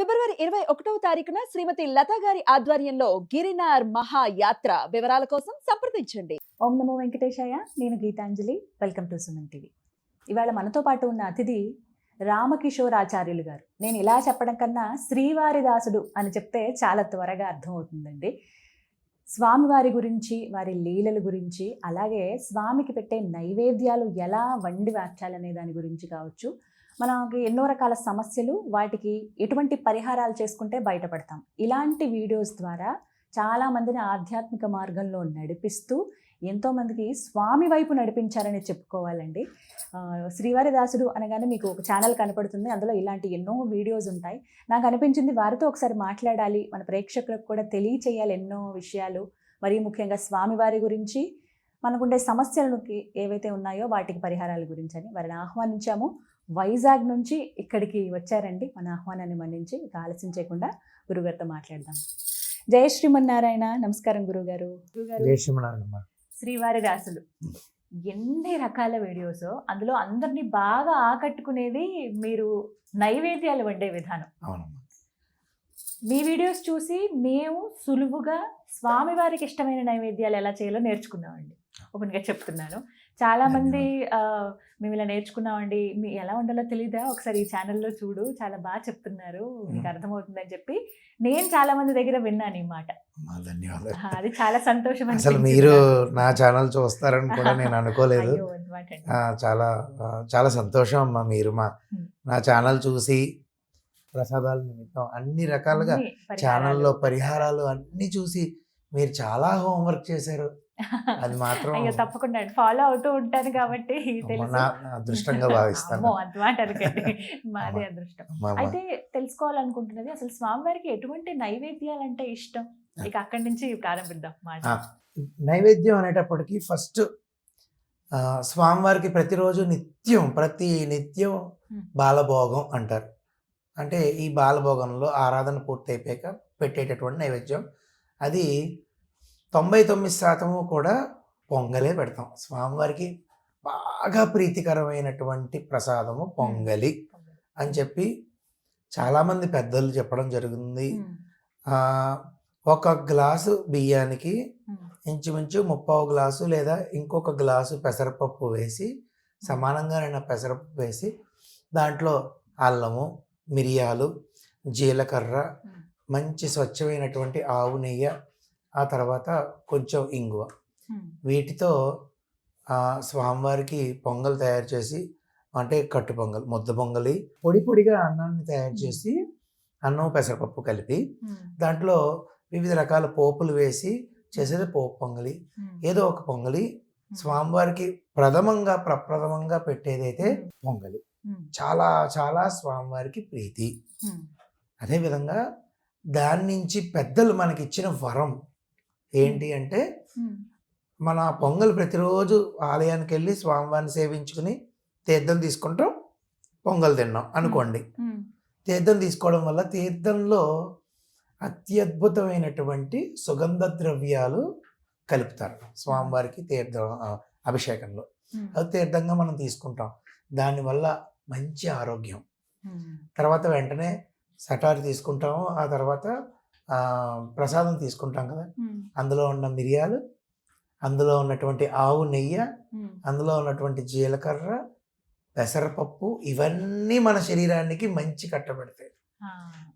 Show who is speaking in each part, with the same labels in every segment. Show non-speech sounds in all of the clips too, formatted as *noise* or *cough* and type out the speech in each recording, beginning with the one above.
Speaker 1: ఫిబ్రవరి ఇరవై ఒకటవ తారీఖున శ్రీమతి లతా గారి ఆధ్వర్యంలో గిరినార్ మహాయాత్ర వివరాల కోసం సంప్రదించండి.
Speaker 2: ఓం నమో వెంకటేశాయ నేను Geetanjali welcome to Suman TV. ఇవాళ మనతో పాటు ఉన్న అతిథి రామకిషోర్ ఆచార్యులు గారు. నేను ఇలా చెప్పడం కన్నా శ్రీవారి దాసుడు అని చెప్తే చాలా త్వరగా అర్థమవుతుందండి. స్వామివారి గురించి వారి లీలల గురించి అలాగే స్వామికి పెట్టే నైవేద్యాలు ఎలా వండి వార్చాలనే దాని గురించి కావచ్చు మనకి ఎన్నో రకాల సమస్యలు వాటికి ఎటువంటి పరిహారాలు చేసుకుంటే బయటపడతాం. ఇలాంటి వీడియోస్ ద్వారా చాలామందిని ఆధ్యాత్మిక మార్గంలో నడిపిస్తూ ఎంతోమందికి స్వామి వైపు నడిపించారని చెప్పుకోవాలండి. శ్రీవారి దాసుడు అనగానే మీకు ఒక ఛానల్ కనపడుతుంది. అందులో ఇలాంటి ఎన్నో వీడియోస్ ఉంటాయి. నాకు అనిపించింది వారితో ఒకసారి మాట్లాడాలి. మన ప్రేక్షకులకు కూడా తెలియచేయాలి ఎన్నో విషయాలు. మరీ ముఖ్యంగా స్వామివారి గురించి మనకుండే సమస్యలకి ఏవైతే ఉన్నాయో వాటికి పరిహారాల గురించి అని వారిని ఆహ్వానించాము. వైజాగ్ నుంచి ఇక్కడికి వచ్చారండి. మన ఆహ్వానాన్ని మన్నించి ఇక ఆలస్యం చేయకుండా గురుగారితో మాట్లాడదాం. జయ శ్రీమన్నారాయణ. నమస్కారం గురుగారు. గురుగారు. శ్రీవారి దాసులు. ఎన్ని రకాల వీడియోస్ అందులో అందరినీ బాగా ఆకట్టుకునేది మీరు నైవేద్యాలు వండే విధానం.
Speaker 3: అవునమ్మా.
Speaker 2: మీ వీడియోస్ చూసి మేము సులువుగా స్వామివారికి ఇష్టమైన నైవేద్యాలు ఎలా చేయాలో నేర్చుకున్నామండి. ఓపెన్గా చెప్తున్నాను. చాలా మంది మేము ఇలా నేర్చుకున్నామండి. మీ ఎలా వండాలో తెలీదా? ఒకసారి ఈ ఛానల్లో చూడు. చాలా బాగా చెప్తున్నారు. మీకు. అర్థమవుతుందని చెప్పి. నేను చాలా మంది దగ్గర విన్నాను ఈ మాట.
Speaker 3: ధన్యవాదాలు.
Speaker 2: అది చాలా సంతోషం
Speaker 3: అసలు మీరు. నా ఛానల్ చూస్తారని కూడా నేను అనుకోలేదు. చాలా చాలా సంతోషం అమ్మా మీరు మా. నా ఛానల్ చూసి ప్రసాదాల నిమిత్తం అన్ని రకాలుగా. ఛానల్లో పరిహారాలు అన్ని చూసి మీరు చాలా హోంవర్క్ చేశారు. అది మాత్రం
Speaker 2: అయ్యో తప్పకుండా ఫాలో అవుతూ ఉంటాను కాబట్టి
Speaker 3: అదృష్టంగా భావిస్తాను. *laughs*
Speaker 2: మాదే. అదృష్టం. అయితే తెలుసుకోవాలనుకుంటున్నది అసలు స్వామివారికి ఎటువంటి నైవేద్యాలు అంటే ఇష్టం ఇక అక్కడి నుంచి ప్రారంభిద్దాం
Speaker 3: నైవేద్యం అనేటప్పటికి ఫస్ట్ స్వామివారికి ప్రతిరోజు నిత్యం ప్రతి నిత్యం. బాలభోగం అంటారు. అంటే ఈ బాలభోగంలో ఆరాధన పూర్తి అయిపోయాక పెట్టేటటువంటి నైవేద్యం. అది తొంభై తొమ్మిది శాతము కూడా పొంగలే పెడతాం. స్వామివారికి బాగా ప్రీతికరమైనటువంటి ప్రసాదము పొంగలి అని చెప్పి చాలామంది పెద్దలు చెప్పడం ఆ, ఒక గ్లాసు బియ్యానికి ఇంచుమించు ముప్పావు గ్లాసు లేదా ఇంకొక గ్లాసు పెసరపప్పు వేసి సమానంగా నేను పెసరపప్పు వేసి దాంట్లో అల్లము మిరియాలు జీలకర్ర మంచి స్వచ్ఛమైనటువంటి ఆవు నెయ్యి ఆ తర్వాత కొంచెం ఇంగువ. వీటితో స్వామివారికి పొంగల్ తయారు చేసి అంటే కట్టు పొంగల్ ముద్ద పొంగలి పొడి పొడిగా అన్నాన్ని తయారు చేసి అన్నం పెసరపప్పు కలిపి దాంట్లో వివిధ రకాల పోపులు వేసి చేసేది పోపు పొంగలి. ఏదో ఒక పొంగలి. స్వామివారికి ప్రథమంగా ప్రప్రథమంగా పెట్టేదైతే పొంగలి. చాలా చాలా స్వామివారికి ప్రీతి. అదేవిధంగా దాని నుంచి పెద్దలు మనకి ఇచ్చిన వరం ఏంటి అంటే మన పొంగల్ ప్రతిరోజు ఆలయానికి వెళ్ళి స్వామివారిని సేవించుకుని తీర్థం తీసుకుంటాం పొంగల్ తిన్నాం అనుకోండి. తీర్థం తీసుకోవడం వల్ల తీర్థంలో అత్యద్భుతమైనటువంటి సుగంధ ద్రవ్యాలు కలుపుతారు స్వామివారికి తీర్థం అభిషేకంలో. అది తీర్థంగా మనం తీసుకుంటాం. దానివల్ల మంచి ఆరోగ్యం. తర్వాత వెంటనే సటారి తీసుకుంటాము ఆ తర్వాత ప్రసాదం తీసుకుంటాం కదా. అందులో ఉన్న మిరియాలు అందులో ఉన్నటువంటి ఆవు నెయ్యి అందులో ఉన్నటువంటి జీలకర్ర పెసరపప్పు ఇవన్నీ మన శరీరానికి మంచి కట్టబెడతాయి.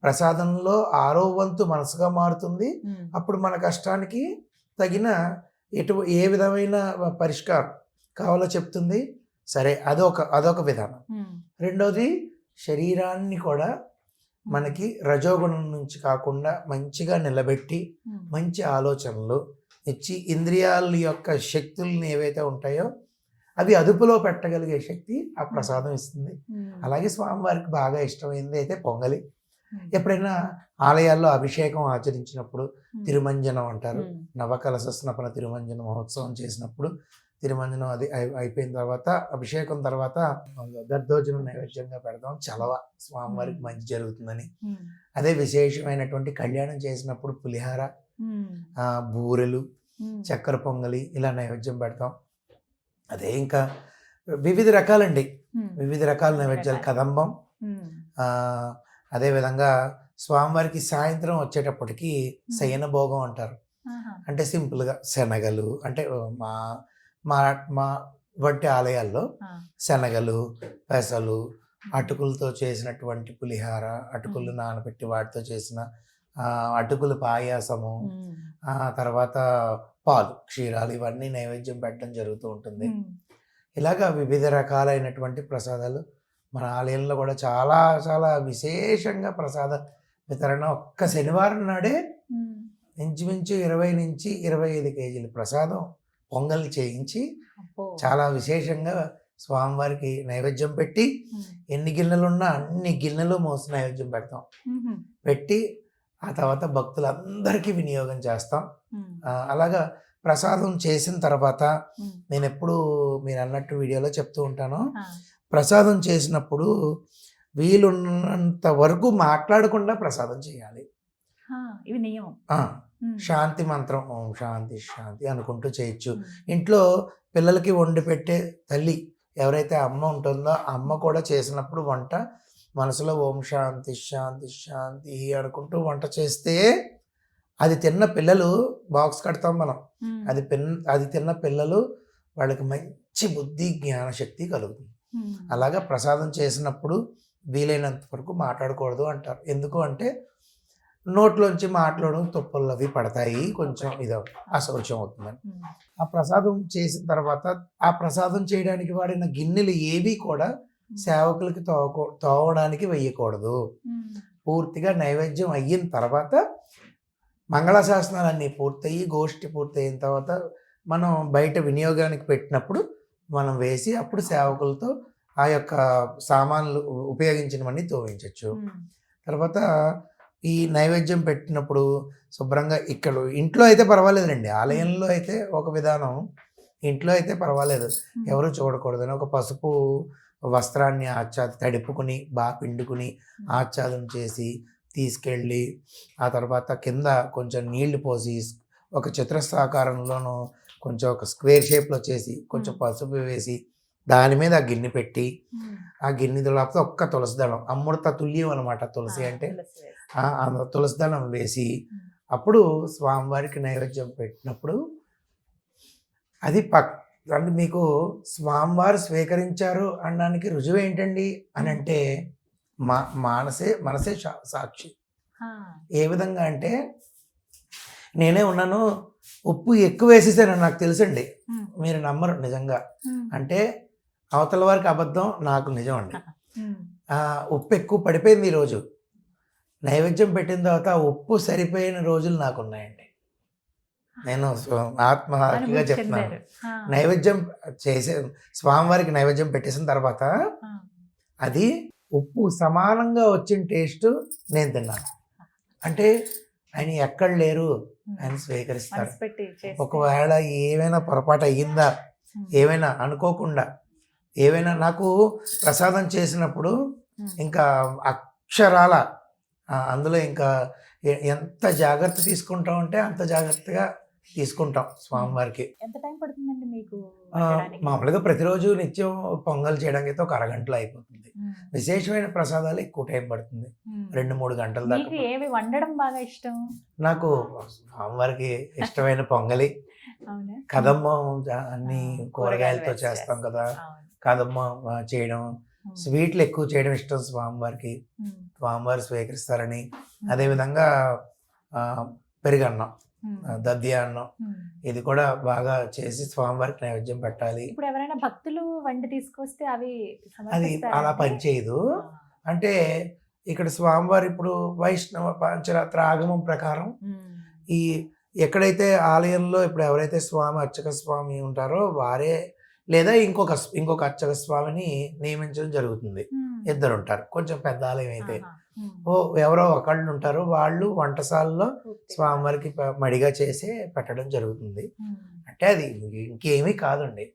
Speaker 3: ప్రసాదంలో ఆరో వంతు మనసుగా మారుతుంది. అప్పుడు మన కష్టానికి తగిన ఎటు ఏ విధమైన పరిష్కారం కావాలో చెప్తుంది. సరే అదొక అదొక విధానం. రెండోది శరీరాన్ని కూడా రజోగుణం నుంచి కాకుండా మంచిగా నిలబెట్టి మంచి ఆలోచనలు ఇచ్చి ఇంద్రియాల యొక్క శక్తుల్ని ఏవైతే ఉంటాయో అవి అదుపులో పెట్టగలిగే శక్తి ఆ ప్రసాదం ఇస్తుంది. అలాగే స్వామివారికి బాగా ఇష్టమైంది అయితే పొంగలి. ఎప్పుడైనా ఆలయాల్లో అభిషేకం ఆచరించినప్పుడు తిరుమంజనం అంటారు.
Speaker 2: ఉమ్,
Speaker 3: నవకలశ స్నపన తిరుమంజన మహోత్సవం చేసినప్పుడు తిరుమంజనం అది అయి- అయిపోయిన తర్వాత అభిషేకం తర్వాత దర్దోజనం నైవేద్యంగా పెడతాం. చలవ స్వామివారికి. మంచి జరుగుతుందని. అదే విశేషమైనటువంటి కళ్యాణం చేసినప్పుడు పులిహార బూరెలు చక్కెర పొంగలి ఇలా నైవేద్యం పెడతాం. అదే ఇంకా వివిధ రకాలండి. వివిధ రకాల నైవేద్యాలు. కదంబం అదేవిధంగా స్వామివారికి సాయంత్రం వచ్చేటప్పటికి శయన భోగం అంటారు. అంటే సింపుల్గా శనగలు అంటే మా మా మా వంటి ఆలయాల్లో. శనగలు పెసలు అటుకులతో చేసినటువంటి పులిహార అటుకులు. నానబెట్టి వాటితో చేసిన అటుకులు పాయాసము తర్వాత పాలు క్షీరాలు ఇవన్నీ నైవేద్యం పెట్టడం జరుగుతూ ఉంటుంది. ఇలాగా వివిధ రకాలైనటువంటి ప్రసాదాలు మన ఆలయంలో కూడా చాలా చాలా విశేషంగా ప్రసాద వితరణ ఒక్క శనివారం నాడే. ఇంచుమించు ఇరవై నుంచి ఇరవై ఐదు కేజీల ప్రసాదం పొంగల్ చేయించి. చాలా విశేషంగా స్వామివారికి నైవేద్యం పెట్టి. ఎన్ని గిన్నెలు ఉన్నా అన్ని గిన్నెలు మోసి నైవేద్యం పెడతాం. పెట్టి ఆ తర్వాత భక్తులందరికీ వినియోగం చేస్తాం అలాగా ప్రసాదం చేసిన తర్వాత. నేను ఎప్పుడు మీరు అన్నట్టు వీడియోలో చెప్తూ ఉంటాను. ప్రసాదం చేసినప్పుడు వీలున్నంత వరకు మాట్లాడకుండా ప్రసాదం చేయాలి
Speaker 2: ఇవి నియమం.
Speaker 3: శాంతి మంత్రం ఓం శాంతి శాంతి అనుకుంటూ చేయొచ్చు. ఇంట్లో పిల్లలకి వండి పెట్టే తల్లి ఎవరైతే అమ్మ ఉంటుందో ఆ అమ్మ కూడా చేసినప్పుడు వంట మనసులో ఓం శాంతి శాంతి శాంతి అనుకుంటూ వంట చేస్తే అది తిన్న పిల్లలు బాక్స్ కడతాం మనం. అది పిన్ అది తిన్న పిల్లలు వాళ్ళకి మంచి బుద్ధి జ్ఞాన శక్తి కలుగుతుంది. అలాగా ప్రసాదం చేసినప్పుడు వీలైనంత వరకు మాట్లాడకూడదు అంటారు ఎందుకు అంటే నోట్లోంచి మాట్లాడడం తుప్పలు అవి పడతాయి కొంచెం ఇది అసౌచ్యం అవుతుందని. ఆ ప్రసాదం చేసిన తర్వాత ఆ ప్రసాదం చేయడానికి వాడిన గిన్నెలు ఏవి కూడా సేవకులకి తోవకూ తోవడానికి వెయ్యకూడదు
Speaker 2: ఉమ్.
Speaker 3: పూర్తిగా నైవేద్యం అయిన తర్వాత మంగళాశాసనాలన్నీ పూర్తయి గోష్ఠి పూర్తయిన తర్వాత మనం బయట వినియోగానికి పెట్టినప్పుడు మనం వేసి అప్పుడు సేవకులతో ఆ యొక్క సామాన్లు ఉపయోగించినవన్నీ తోవించవచ్చు. తర్వాత ఈ నైవేద్యం పెట్టినప్పుడు శుభ్రంగా ఇక్కడ ఇంట్లో అయితే పర్వాలేదండి ఆలయంలో అయితే ఒక విధానం ఇంట్లో అయితే పర్వాలేదు. ఎవరు చూడకూడదని ఒక పసుపు వస్త్రాన్ని ఆచ్ఛాద తడుపుకుని బాగా పిండుకుని ఆచ్ఛాదం చేసి తీసుకెళ్ళి ఆ తర్వాత కింద కొంచెం నీళ్ళు పోసి ఒక చతురస్రాకారంలోనూ కొంచెం ఒక స్క్వేర్ షేప్లో చేసి కొంచెం. పసుపు వేసి దాని మీద ఆ గిన్నె పెట్టి. ఆ గిన్నె లేకపోతే ఒక్క తులసి దళం అమృత తుల్యం అనమాట తులసి అంటే
Speaker 2: తులసి వేసి.
Speaker 3: అప్పుడు స్వామివారికి నైవేద్యం పెట్టినప్పుడు అది పక్ అంటే మీకు స్వామివారు స్వీకరించారు అనడానికి రుజువు ఏంటండి అని అంటే మా మానసే మనసే సాక్షి. ఏ విధంగా అంటే నేనే ఉన్నాను ఉప్పు ఎక్కువ వేసేసాను నాకు తెలుసండి. మీరు నమ్మరు నిజంగా. అంటే అవతల వారికి అబద్ధం నాకు నిజం అండి ఉప్పు ఎక్కువ పడిపోయింది ఈరోజు నైవేద్యం పెట్టిన తర్వాత ఉప్పు సరిపోయిన రోజులు నాకు ఉన్నాయండి నేను ఆత్మహత్యగా చెప్తున్నాను. నైవేద్యం చేసే స్వామివారికి నైవేద్యం పెట్టేసిన తర్వాత. అది ఉప్పు సమానంగా వచ్చిన టేస్ట్ నేను తిన్నాను అంటే ఆయన ఎక్కడ లేరు. ఆయన స్వీకరిస్తారు. ఒకవేళ ఏమైనా పొరపాటు అయ్యిందా. ఏమైనా అనుకోకుండా ఏమైనా నాకు ప్రసాదం చేసినప్పుడు. ఇంకా అక్షరాల అందులో ఇంకా ఎంత జాగ్రత్త తీసుకుంటాం అంటే అంత జాగ్రత్తగా తీసుకుంటాం స్వామివారికి
Speaker 2: ఎంత టైం పడుతుందండి మీకు?
Speaker 3: మామూలుగా ప్రతిరోజు నిత్యం పొంగల్ చేయడానికి అయితే ఒక అరగంటలో అయిపోతుంది. విశేషమైన ప్రసాదాలు ఎక్కువ టైం పడుతుంది. రెండు మూడు గంటల దాకా
Speaker 2: ఏవి వండడం బాగా ఇష్టం
Speaker 3: నాకు స్వామివారికి ఇష్టమైన పొంగలి కదమ్మ అన్ని కూరగాయలతో చేస్తాం కదా. కదమ్మ చేయడం. స్వీట్లు ఎక్కువ చేయడం ఇష్టం స్వామివారికి. స్వామివారు స్వీకరిస్తారని. అదేవిధంగా పెరుగన్నం దద్య అన్నం. ఇది కూడా బాగా చేసి స్వామివారికి నైవేద్యం పెట్టాలి
Speaker 2: ఇప్పుడు ఎవరైనా భక్తులు వండి తీసుకొస్తే అవి
Speaker 3: అది అలా? పనిచేయదు. అంటే ఇక్కడ స్వామివారు ఇప్పుడు వైష్ణవ పాంచరాత్ర ఆగమం ప్రకారం. ఈ ఎక్కడైతే ఆలయంలో ఇప్పుడు ఎవరైతే స్వామి అర్చక స్వామి ఉంటారో వారే లేదా ఇంకొక ఇంకొక అర్చక స్వామిని నియమించడం జరుగుతుంది. ఇద్దరు ఉంటారు కొంచెం పెద్ద ఆలయం అయితే. ఓ ఎవరో ఒకళ్ళు ఉంటారు వాళ్ళు వంటశాలలో. స్వామివారికి మడిగా చేసి పెట్టడం జరుగుతుంది. అంటే అది ఇంకేమీ కాదండి.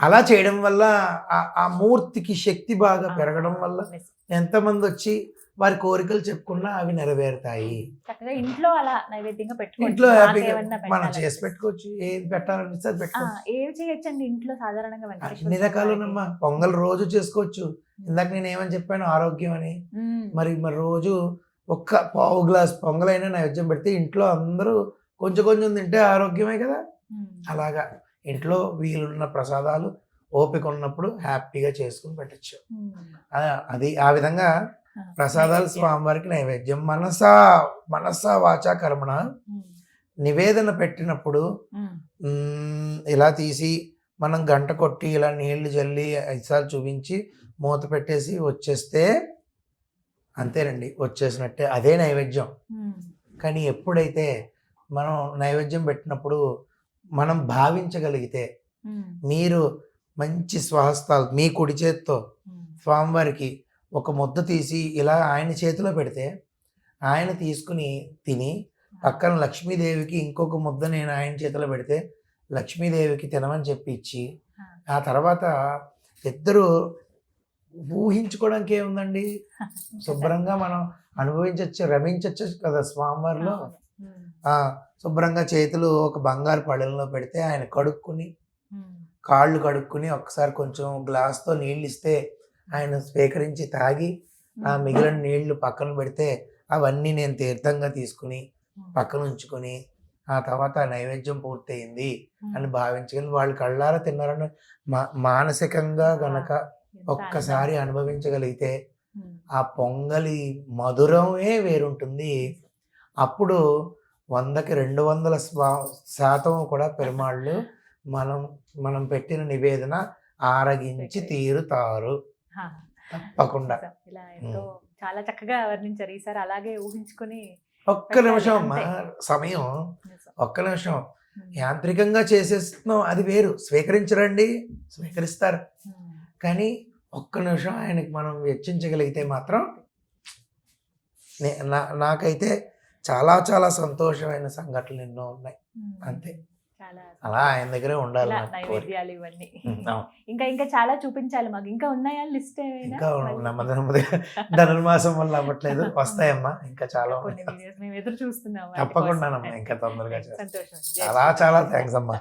Speaker 3: అలా చేయడం వల్ల ఆ- ఆ మూర్తికి శక్తి బాగా పెరగడం వల్ల. ఎంతమంది వచ్చి వారి కోరికలు చెప్పుకున్నా అవి నెరవేరుతాయి.
Speaker 2: ఇంట్లో అలా నైవేద్యంగా
Speaker 3: ఇంట్లో హ్యాపీగా మనం. చేసి పెట్టుకోవచ్చు. ఏం పెట్టాలనిపిస్తే అది పెట్టుకోవచ్చు.
Speaker 2: చేయొచ్చండి ఇంట్లో సాధారణంగా
Speaker 3: అన్ని
Speaker 2: వారికి?
Speaker 3: పొంగల్ రోజు చేసుకోవచ్చు. ఇందాక నేను ఏమని చెప్పాను? ఆరోగ్యం అని. మరి మరి రోజు ఒక్క పావు గ్లాస్ పొంగలైనా నైవేద్యం పెడితే ఇంట్లో అందరూ కొంచెం కొంచెం తింటే ఆరోగ్యమే కదా? అలాగా. ఇంట్లో వీలున్న ప్రసాదాలు ఓపిక ఉన్నప్పుడు హ్యాపీగా చేసుకుని పెట్టచ్చు. అది ఆ విధంగా ప్రసాదాలు స్వామివారికి నైవేద్యం. మనసా మనసా వాచా కర్మణ. నివేదన పెట్టినప్పుడు ఇలా తీసి మనం గంట కొట్టి ఇలా నీళ్ళు జల్లి ఐసాలు చూపించి మూత పెట్టేసి వచ్చేస్తే అంతేనండి వచ్చేసినట్టే. అదే నైవేద్యం. కానీ ఎప్పుడైతే మనం నైవేద్యం పెట్టినప్పుడు మనం భావించగలిగితే మీరు మంచి స్వహస్తాలు మీ కుడి చేత్తో స్వామివారికి ఒక ముద్ద తీసి ఇలా ఆయన చేతిలో పెడితే ఆయన తీసుకుని తిని పక్కన లక్ష్మీదేవికి ఇంకొక ముద్ద నేను ఆయన చేతిలో పెడితే లక్ష్మీదేవికి తినమని చెప్పి ఇచ్చి ఆ తర్వాత ఇద్దరు ఊహించుకోవడానికి ఏముందండి శుభ్రంగా మనం అనుభవించవచ్చు రమించవచ్చు కదా స్వామివారిలో. శుభ్రంగా చేతులు ఒక బంగారు పళ్ళెంలో పెడితే ఆయన కడుక్కుని కాళ్ళు కడుక్కుని ఒకసారి కొంచెం గ్లాస్తో నీళ్ళు ఇస్తే ఆయన స్వీకరించి తాగి ఆ మిగిలిన నీళ్ళు పక్కన పెడితే అవన్నీ నేను తీర్థంగా తీసుకుని పక్కన ఉంచుకొని ఆ తర్వాత నైవేద్యం పూర్తయింది అని భావించగలి వాళ్ళు కళ్ళారా తిన్నారని మా మానసికంగా గనక ఒక్కసారి అనుభవించగలిగితే ఆ పొంగలి మధురమే వేరుంటుంది. అప్పుడు వందకి రెండు వందల స్వా- శాతం కూడా పెరుమాళ్ళు *laughs* మనం మనం పెట్టిన నివేదన ఆరగించి తీరుతారు. తప్పకుండా.
Speaker 2: ఇలా ఎంతో చాలా చక్కగా వర్ణించారు. ఈసారి అలాగే ఊహించుకొని
Speaker 3: ఒక్క నిమిషం అమ్మా. సమయం. ఒక్క నిమిషం. యాంత్రికంగా చేసేస్తున్నాం. అది వేరు. స్వీకరించరండి. స్వీకరిస్తారు. కానీ ఒక్క నిమిషం ఆయనకి మనం వెచ్చించగలిగితే మాత్రం నాకైతే చాలా చాలా సంతోషమైన సంఘటనలు ఎన్నో ఉన్నాయి. అంతే. అలా ఆయన దగ్గరే ఉండాలి.
Speaker 2: నైవేద్యాలు ఇవన్నీ. ఇంకా ఇంకా చాలా చూపించాలి మాకు. ఇంకా ఉన్నాయా లిస్ట్
Speaker 3: ఇంకా ధనుర్మాసం వల్ల అవ్వట్లేదు. *laughs* వస్తాయమ్మా. ఇంకా చాలా
Speaker 2: మేము ఎదురు చూస్తున్నాం కోసం.
Speaker 3: ఇంకా తొందరగా *laughs* చాలా చాలా థ్యాంక్స్ అమ్మా.